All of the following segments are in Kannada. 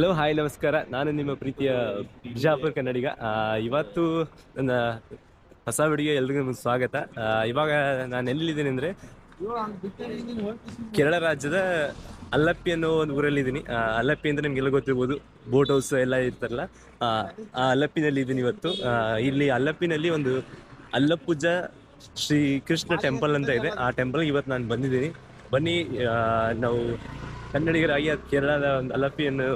ಹಲೋ ಹಾಯ್ ನಮಸ್ಕಾರ. ನಾನು ನಿಮ್ಮ ಪ್ರೀತಿಯ ಬಿಜಾಪುರ ಕನ್ನಡಿಗ. ಇವತ್ತು ನನ್ನ ಹೊಸ ವಿಡಿಯೋ ಎಲ್ರಿಗೂ ಸ್ವಾಗತ. ಇವಾಗ ನಾನು ಎಲ್ಲಿದ್ದೀನಿ ಅಂದರೆ ಕೇರಳ ರಾಜ್ಯದ ಅಲ್ಲಪ್ಪಿ ಅನ್ನೋ ಒಂದು ಊರಲ್ಲಿದ್ದೀನಿ. ಅಲ್ಲಪ್ಪಿ ಅಂದರೆ ನಿಮ್ಗೆಲ್ಲ ಗೊತ್ತಿರ್ಬೋದು, ಬೋಟ್ ಹೌಸ್ ಎಲ್ಲ ಇರ್ತಾರಲ್ಲ. ಆ ಅಲ್ಲಪ್ಪಿನಲ್ಲಿ ಇದ್ದೀನಿ ಇವತ್ತು. ಇಲ್ಲಿ ಅಲ್ಲಪ್ಪಿನಲ್ಲಿ ಒಂದು ಅಲ್ಲಪ್ಪುಜ ಶ್ರೀ ಕೃಷ್ಣ ಟೆಂಪಲ್ ಅಂತ ಇದೆ. ಆ ಟೆಂಪಲ್ಗೆ ಇವತ್ತು ನಾನು ಬಂದಿದ್ದೀನಿ. ಬನ್ನಿ ನಾವು ಕನ್ನಡಿಗರಾಗಿ ಅದು ಕೇರಳದ ಒಂದು ಅಲ್ಲಪ್ಪಿಯನ್ನು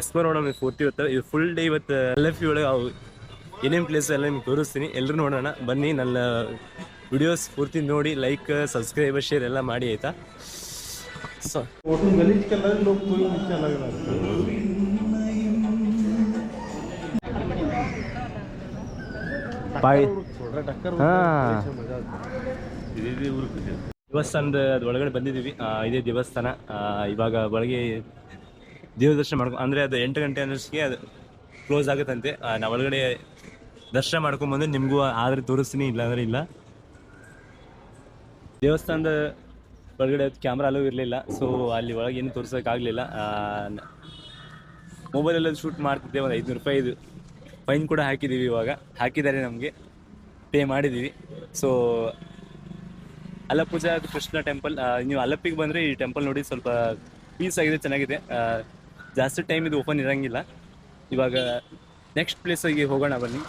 ಎಸ್ ಮಾಡೋಣ ನಮಗೆ ಪೂರ್ತಿ ಇವತ್ತು ಇದು ಫುಲ್ ಡೇ ಇವತ್ತು ಎಲ್ ಎಫ್ ಒಳಗೆ ಅವು ಏನೇನು ಪ್ಲೇಸ್ ಎಲ್ಲ ನಿಮ್ಗೆ ತೋರಿಸ್ತೀನಿ. ಎಲ್ಲರೂ ನೋಡೋಣ. ಬನ್ನಿ ನನ್ನ ವಿಡಿಯೋಸ್ ಪೂರ್ತಿ ನೋಡಿ ಲೈಕ್ ಸಬ್ಸ್ಕ್ರೈಬ್ ಶೇರ್ ಎಲ್ಲ ಮಾಡಿ ಆಯ್ತಾ? ಸೊ ದೇವಸ್ಥಾನದ ಒಳಗಡೆ ಬಂದಿದೀವಿ ಇದೇ ದೇವಸ್ಥಾನ. ಇವಾಗ ಒಳಗೆ ದೇವ್ರ ದರ್ಶನ ಮಾಡ್ಕೊ, ಅಂದರೆ ಅದು ಎಂಟು ಗಂಟೆ ಅನ್ನೋಷ್ಟಿಗೆ ಅದು ಕ್ಲೋಸ್ ಆಗುತ್ತಂತೆ. ನಾವು ಒಳಗಡೆ ದರ್ಶನ ಮಾಡ್ಕೊಂಬಂದು ನಿಮಗೂ ಆದರೆ ತೋರಿಸ್ತೀನಿ ಇಲ್ಲ ಅಂದರೆ ಇಲ್ಲ. ದೇವಸ್ಥಾನದ ಒಳಗಡೆ ಕ್ಯಾಮ್ರಾ ಅಲೋ ಇರಲಿಲ್ಲ ಸೊ ಅಲ್ಲಿ ಒಳಗೆ ಏನು ಮೊಬೈಲ್ ಮೊಬೈಲಲ್ಲಿ ಶೂಟ್ ಮಾಡ್ತಿದ್ದೆ, ಒಂದು ಐದುನೂರು ರೂಪಾಯಿ ಇದು. ಫೈನ್ ಕೂಡ ಹಾಕಿದ್ದೀವಿ ಇವಾಗ. ಹಾಕಿದ್ದಾರೆ ನಮಗೆ. ಪೇ ಮಾಡಿದ್ದೀವಿ ಸೊ ಅಲ್ಲಪೂಜಾ ಕೃಷ್ಣ ಟೆಂಪಲ್ ನೀವು ಅಲ್ಲಪ್ಪಿಗೆ ಬಂದರೆ ಈ ಟೆಂಪಲ್ ನೋಡಿ ಸ್ವಲ್ಪ ಪೀಸ್ ಆಗಿದೆ, ಚೆನ್ನಾಗಿದೆ. ಜಾಸ್ತಿ ಟೈಮ್ ಇದು ಓಪನ್ ಇರಂಗಿಲ್ಲ. ಇವಾಗ ನೆಕ್ಸ್ಟ್ ಪ್ಲೇಸ್ ಪ್ಲೇಸಿಗೆ ಹೋಗೋಣ ಬನ್ನಿ.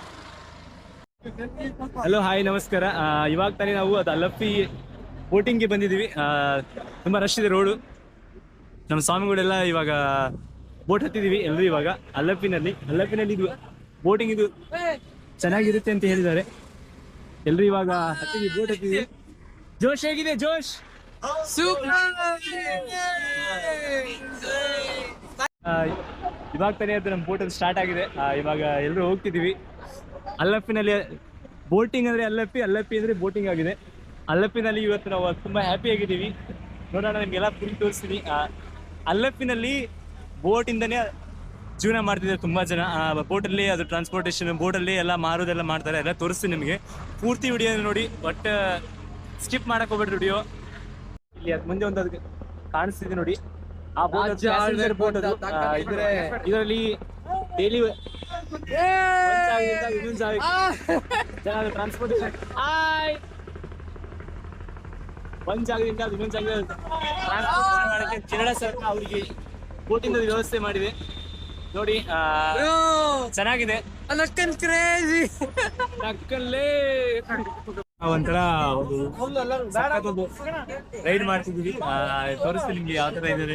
ಹಲೋ ಹಾಯ್ ನಮಸ್ಕಾರ. ಇವಾಗ ತಾನೇ ನಾವು ಅದು ಅಲ್ಲಪ್ಪಿ ಬೋಟಿಂಗ್ಗೆ ಬಂದಿದ್ದೀವಿ. ಆ, ತುಂಬ ರಶ್ ಇದೆ ರೋಡು ನಮ್ಮ ಸ್ವಾಮಿಗಳೆಲ್ಲ ಇವಾಗ ಬೋಟ್ ಹತ್ತಿದ್ದೀವಿ ಎಲ್ಲರೂ ಇವಾಗ. ಅಲ್ಲಪ್ಪಿನಲ್ಲಿ ಅಲ್ಲಪ್ಪಿನಲ್ಲಿ ಇದು ಬೋಟಿಂಗ್ ಇದು ಚೆನ್ನಾಗಿರುತ್ತೆ ಅಂತ ಹೇಳಿದ್ದಾರೆ. ಎಲ್ಲರೂ ಇವಾಗ ಹತ್ತಿದ್ದೀವಿ ಬೋಟ್ ಹತ್ತಿದ್ದೀವಿ. ಜೋಶ್ ಹೇಗಿದೆ ಜೋಶ್? ಆ, ಇವಾಗ ತಾನೇ ಅದು ನಮ್ಮ ಬೋಟ್ ಸ್ಟಾರ್ಟ್ ಆಗಿದೆ. ಇವಾಗ ಎಲ್ಲರೂ ಹೋಗ್ತಿದ್ದೀವಿ. ಅಲ್ಲಪ್ಪಿನಲ್ಲಿ ಬೋಟಿಂಗ್ ಅಂದರೆ ಅಲ್ಲಪ್ಪಿ ಅಲ್ಲಪ್ಪಿ ಅಂದರೆ ಬೋಟಿಂಗ್ ಆಗಿದೆ. ಅಲ್ಲಪ್ಪಿನಲ್ಲಿ ಇವತ್ತು ನಾವು ತುಂಬ ಹ್ಯಾಪಿ ಆಗಿದ್ದೀವಿ. ನೋಡೋಣ, ನಿಮಗೆಲ್ಲ ಫುಲ್ ತೋರಿಸ್ತೀನಿ. ಅಲ್ಲಪ್ಪಿನಲ್ಲಿ ಬೋಟಿಂದನೇ ಜೀವನ ಮಾಡ್ತಿದ್ದಾರೆ ತುಂಬ ಜನ. ಬೋಟಲ್ಲಿ ಅದು ಟ್ರಾನ್ಸ್ಪೋರ್ಟೇಷನ್ ಬೋಟಲ್ಲಿ ಎಲ್ಲ ಮಾರೋದೆಲ್ಲ ಮಾಡ್ತಾರೆ. ಎಲ್ಲ ತೋರಿಸ್ತೀನಿ ನಿಮಗೆ. ಪೂರ್ತಿ ವಿಡಿಯೋ ನೋಡಿ ಬಟ್ ಸ್ಕಿಪ್ ಮಾಡಕ್ ಹೋಗ್ಬೇಡ್ರಿ ವಿಡಿಯೋ ಇಲ್ಲಿ ಅದ್ ಮುಂದೆ ಒಂದು ಅದಕ್ಕೆ ಕಾಣಿಸ್ತಿದೆ ನೋಡಿ. ಆ ಬೋಟ್ ಬೋಟ್ ಅದು ಇದ್ರೆ ಇದರಲ್ಲಿ ಡೈಲಿ ಇನ್ನೊಂದು ಜನ ಟ್ರಾನ್ಸ್ಪೋರ್ಟೇಷನ್ ಒಂದ್ ಜಾಗದಿಂದ ಇನ್ನೊಂದು ಜಾಗ ಟ್ರಾನ್ಸ್ಪೋರ್ಟ್ ಮಾಡಕ್ಕೆ ಕೇರಳ ಸರ್ಕಾರ ಅವರಿಗೆ ಬೋಟಿಂದ ವ್ಯವಸ್ಥೆ ಮಾಡಿದೆ. ನೋಡಿ ಚೆನ್ನಾಗಿದೆ. ನಕ್ಕಲ್ಲೇ ಒಂಥರ ಒಂದು ರೈಡ್ ಮಾಡ್ತಿದೀವಿ ತೋರಿಸ್ತೀನಿ ನಿಮ್ಗೆ ಯಾವ ತರ ಇದೆ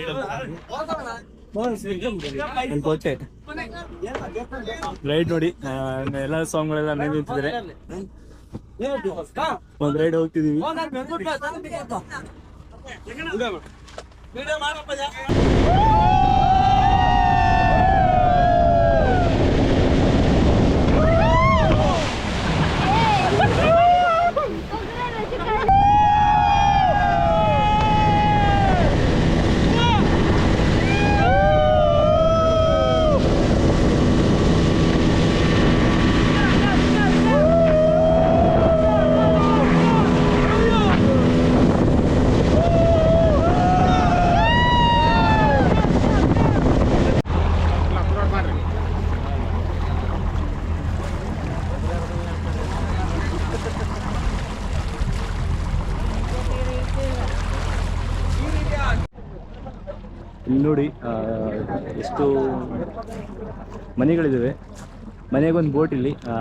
ರೈಡ್ ನೋಡಿ. ಎಲ್ಲ ಸಾಂಗ್ ಗಳೆಲ್ಲ ನಿಂತಿದ್ದಾರೆ. ಒಂದ್ ರೈಡ್ ಹೋಗ್ತಿದೀವಿ ಇಲ್ಲಿ ನೋಡಿ ಎಷ್ಟು ಮನೆಗಳಿದ್ದಾವೆ ಮನೆಗೊಂದು ಬೋಟ್ ಇಲ್ಲಿ. ಆ,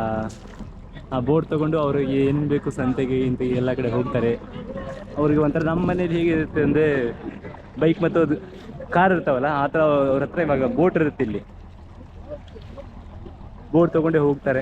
ಬೋಟ್ ತಗೊಂಡು ಅವ್ರಿಗೆ ಏನು ಬೇಕು ಸಂತೆಗೆ ಇಂತ ಎಲ್ಲ ಕಡೆ ಹೋಗ್ತಾರೆ. ಅವ್ರಿಗೆ ಒಂಥರ ನಮ್ಮ ಮನೇಲಿ ಹೇಗಿರುತ್ತೆ ಅಂದರೆ ಬೈಕ್ ಮತ್ತು ಅದು ಕಾರ್ ಇರ್ತಾವಲ್ಲ ಆ ಥರ ಅವ್ರ ಹತ್ರ ಇವಾಗ ಬೋಟ್ ಇರುತ್ತೆ ಇಲ್ಲಿ. ಬೋಟ್ ತಗೊಂಡೇ ಹೋಗ್ತಾರೆ.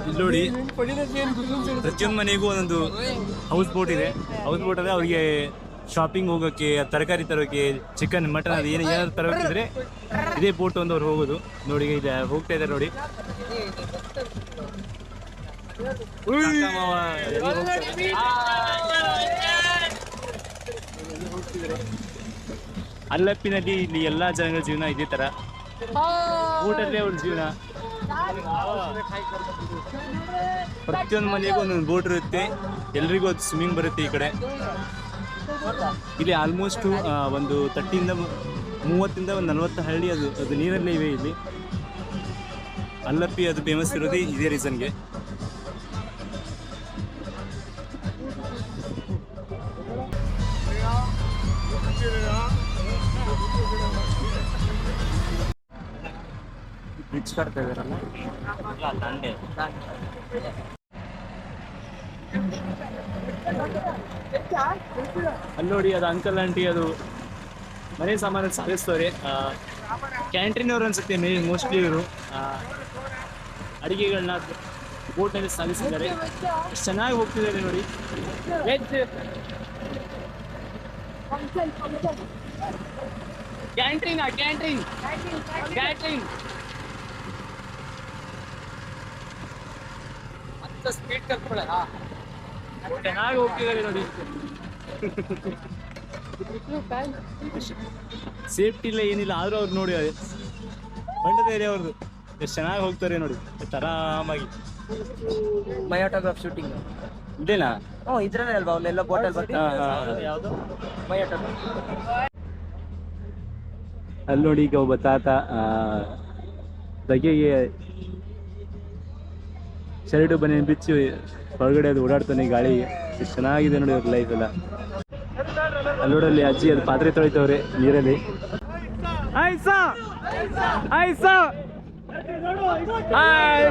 ಇಲ್ಲಿ ನೋಡಿ ಪ್ರತಿಯೊಂದು ಮನೆಗೂ ಒಂದೊಂದು ಹೌಸ್ ಬೋಟ್ ಇದೆ. ಹೌಸ್ ಬೋಟ್ ಅಂದ್ರೆ ಅವರಿಗೆ ಶಾಪಿಂಗ್ ಹೋಗೋಕೆ ತರಕಾರಿ ತರೋಕೆ ಚಿಕನ್ ಮಟನ್ ಅದು ಏನು ಏನಾದ್ರು ತರೋಕಿದ್ರೆ ಇದೇ ಬೋಟ್ ಒಂದು ಅವ್ರು ಹೋಗೋದು. ನೋಡಿ ಇಲ್ಲಿ ಹೋಗ್ತಾ ಇದ್ದಾರೆ ನೋಡಿ. ಅಲ್ಲಪ್ಪಿನಲ್ಲಿ ಇಲ್ಲಿ ಎಲ್ಲಾ ಜನಗಳ ಜೀವನ ಇದೇ ತರ. ಬೋಟಲ್ಲೇ ಜೀವನ. ಪ್ರತಿಯೊಂದು ಮನೆಗೂ ಒಂದೊಂದು ಬೋಟ್ ಇರುತ್ತೆ. ಎಲ್ರಿಗೂ ಅದು ಸ್ವಿಮ್ಮಿಂಗ್ ಬರುತ್ತೆ ಈ ಕಡೆ. ಇಲ್ಲಿ ಆಲ್ಮೋಸ್ಟ್ ಒಂದು ತರ್ಟಿಯಿಂದ ಮೂವತ್ತಿಂದ ಒಂದು ನಲ್ವತ್ತು ಹಳ್ಳಿ ಅದು ಅದು ನೀರಲ್ಲೇ ಇವೆ ಇಲ್ಲಿ. ಅಲ್ಲಪ್ಪಿ ಅದು ಫೇಮಸ್ ಇರೋದೇ ಇದೇ ರೀಸನ್ಗೆ ಬ್ರಿಡ್ಜ್ ಇದ್ದೀರಲ್ಲ? ಅಲ್ಲಿ ನೋಡಿ, ಅದು ಅಂಕಲ್ ಆಂಟಿ ಅದು ಮನೆ ಸಾಮಾನು ಸಾಗಿಸ್ತವ್ರೆ ಕ್ಯಾಂಟೀನ್ ಅವ್ರು ಅನ್ಸುತ್ತೆ ಮೇ ಮೋಸ್ಟ್ಲಿ ಇವರು. ಅಡಿಗೆಗಳನ್ನ ಬೋಟ್ನಲ್ಲಿ ನಲ್ಲಿ ಸಾಧಿಸಿದ್ದಾರೆ ಚೆನ್ನಾಗಿ ಹೋಗ್ತಿದ್ದಾರೆ ನೋಡಿ. ಕ್ಯಾಂಟೀನ್ ಕ್ಯಾಂಟೀನ್ ಕ್ಯಾಂಟೀನ್ ಸ್ಪೀಡ್ ಚೆನ್ನಾಗಿ ಹೋಗ್ತಿದ್ದಾರೆ ನೋಡಿ. ಸೇಫ್ಟಿ ಇಲ್ಲ ಏನಿಲ್ಲ ಆದ್ರೂ ಅವ್ರು ನೋಡಿ ಬಂಡದ ಏರಿಯಾ ಅವ್ರದ್ದು ಎಷ್ಟು ಚೆನ್ನಾಗಿ ಹೋಗ್ತಾರೆ ನೋಡಿ ಎಷ್ಟು ಆರಾಮಾಗಿ. ಮೈ ಆಟೋಗ್ರಾಫ್ ಶೂಟಿಂಗ್ ಇದೇನಾ? ಹ್ಞೂ ಇದ್ರನೇ ಅಲ್ವಾ ಅವನ್ನೆಲ್ಲ ಬೋಟಲ್ ಹಾ. ಯಾವುದು? ಮೈ ಆಟೋಗ್ರಾಫ್ ಅಲ್ಲಿ ನೋಡಿ ಈಗ ಒಬ್ಬ ತಾತ ಬಗೆಗೆ ಶರ್ಟು ಬನ್ನಿ ಬಿಚ್ಚಿ ಹೊರಗಡೆ ಅದು ಓಡಾಡ್ತಾನೆ ಗಾಳಿ. ಎಷ್ಟು ಚೆನ್ನಾಗಿದೆ ನೋಡಿ ಅವ್ರ ಲೈಫ್ ಎಲ್ಲ. ಅಲ್ಲಿ ನೋಡಲ್ಲಿ ಅಜ್ಜಿ ಅದು ಪಾತ್ರೆ ತೊಳಿತವ್ರೆ ನೀರಲ್ಲಿ. ಆಯ್ಸಾ ಆಯ್ಸಾ ಹಾಯ್